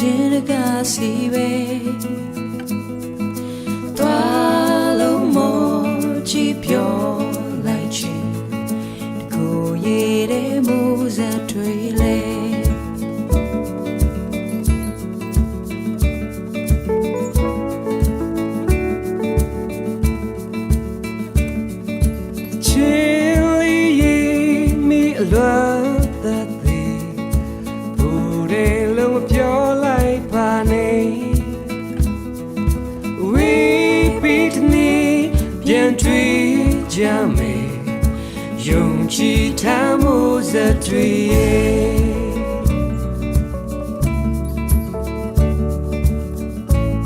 တင်တကစီပဲတွာလုံးမချီပြောလိုက်ချင်တကူရည်တဲ့မူဇာတွေလဲလွယ်သက်သည်ဘူရေလုံးပြောလ တွေ့ကြမယ်ယုံကြည်ထားမှုစတွေ